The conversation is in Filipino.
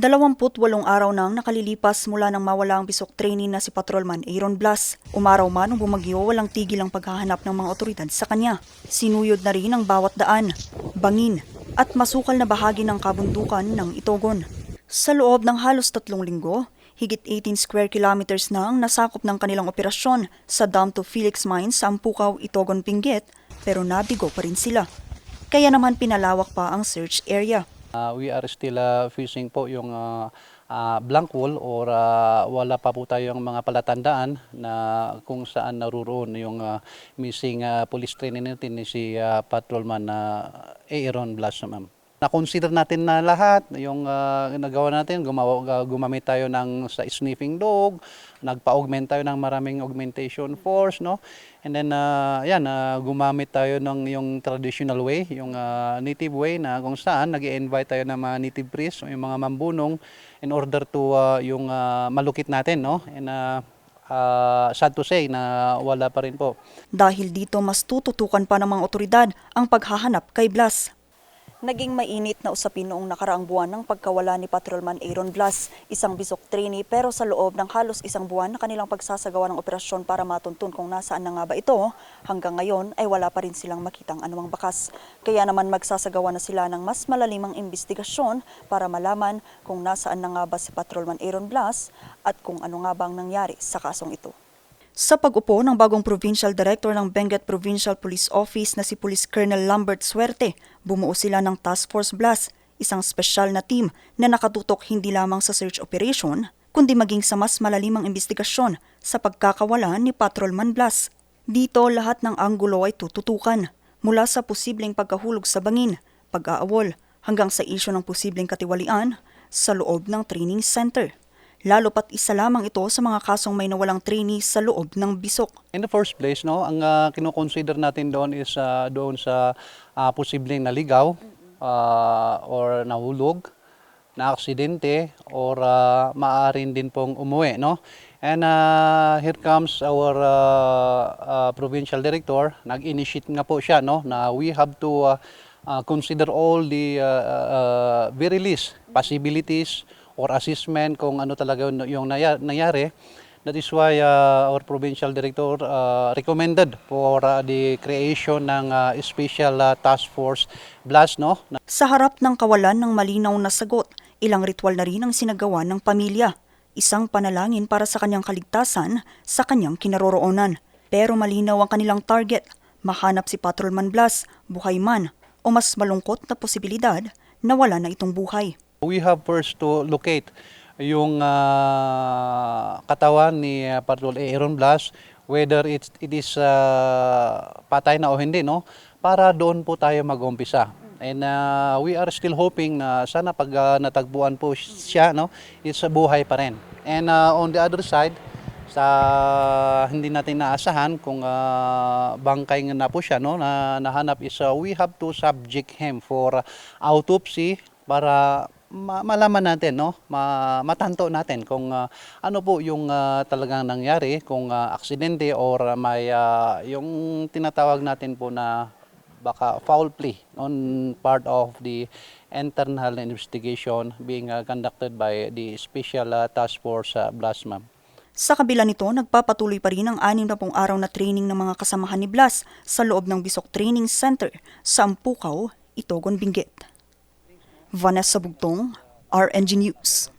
28 araw nang nakalilipas mula nang mawala ang bisok trainee na si Patrolman Aaron Blas. Umaraw man nung bumagyo, walang tigil ang paghahanap ng mga otoridad sa kanya. Sinuyod na rin ang bawat daan, bangin, at masukal na bahagi ng kabundukan ng Itogon. Sa loob ng halos tatlong linggo, higit 18 square kilometers na ang nasakop ng kanilang operasyon sa Dam to Felix Mines sa Ampukaw, Itogon, Pinggit, pero nabigo pa rin sila. Kaya naman pinalawak pa ang search area. Uh, we are still uh, fishing po yung uh, uh, blank wall or uh, wala pa po tayong mga palatandaan na kung saan naruroon yung uh, missing uh, police trainer natin ni si uh, patrolman na Aaron Blas ma'am. Na-consider natin na lahat, yung uh, nagawa natin, gumawa, gumamit tayo ng sa sniffing dog, nagpa-augment tayo ng maraming augmentation force, no? And then, uh, yan, uh, gumamit tayo ng yung traditional way, yung uh, native way na kung saan nag invite tayo ng mga native priests, yung mga mambunong, in order to uh, yung uh, malukit natin, no? And uh, uh, sad to say na wala pa rin po. Dahil dito mas tututukan pa ng mga otoridad ang paghahanap kay Blas. Naging mainit na usapin noong nakaraang buwan ng pagkawala ni Patrolman Aaron Blas, isang bisok trainee pero sa loob ng halos isang buwan na kanilang pagsasagawa ng operasyon para matuntun kung nasaan na nga ba ito, hanggang ngayon ay wala pa rin silang makitang anumang bakas. Kaya naman magsasagawa na sila ng mas malalimang investigasyon para malaman kung nasaan na nga ba si Patrolman Aaron Blas at kung ano nga bang nangyari sa kasong ito. Sa pag-upo ng bagong Provincial Director ng Benguet Provincial Police Office na si Police Colonel Lambert Suerte, bumuo sila ng Task Force Blast, isang spesyal na team na nakatutok hindi lamang sa search operation, kundi maging sa mas malalimang investigasyon sa pagkakawala ni Patrolman Blas. Dito lahat ng anggulo ay tututukan, mula sa posibleng pagkahulog sa bangin, pag-aawol, hanggang sa isyo ng posibleng katiwalian sa loob ng training center lalo pat isa lamang ito sa mga kasong may nawalang trainee sa loob ng bisok. In the first place, no, ang uh, kino-consider natin doon is uh, doon sa uh, posibleng naligaw uh, or nahulog, na aksidente or uh, maaaring din pong umuwi, no? And uh, here comes our uh, uh, provincial director. Nag-initiate nga po siya, no, na we have to uh, uh, consider all the uh, uh, very least possibilities or assessment kung ano talaga yung nangyari. That is why uh, our provincial director uh, recommended for uh, the creation ng uh, special uh, task force blast no. Sa harap ng kawalan ng malinaw na sagot, ilang ritual na rin ang sinagawa ng pamilya. Isang panalangin para sa kanyang kaligtasan sa kanyang kinaroroonan. Pero malinaw ang kanilang target, mahanap si Patrolman Blas, buhay man, o mas malungkot na posibilidad na wala na itong buhay. We have first to locate yung uh, katawan ni uh, Patrol Aaron Blas whether it's, it is uh, patay na o hindi no para doon po tayo mag-umpisa. And uh, we are still hoping na sana pag uh, natagpuan po siya no is buhay pa rin. And uh, on the other side sa hindi natin naasahan kung uh, bangkay na po siya no na nahanap is uh, we have to subject him for uh, autopsy para ma- malaman natin, no? Ma- matanto natin kung uh, ano po yung uh, talagang nangyari, kung uh, aksidente or may uh, yung tinatawag natin po na baka foul play on part of the internal investigation being uh, conducted by the Special uh, Task Force uh, BLASMA. Sa kabila nito, nagpapatuloy pa rin ang anim na pong araw na training ng mga kasamahan ni Blas sa loob ng Bisok Training Center sa Ampukaw, Itogon, Benguet. Vanessa Bugtong, RNG News.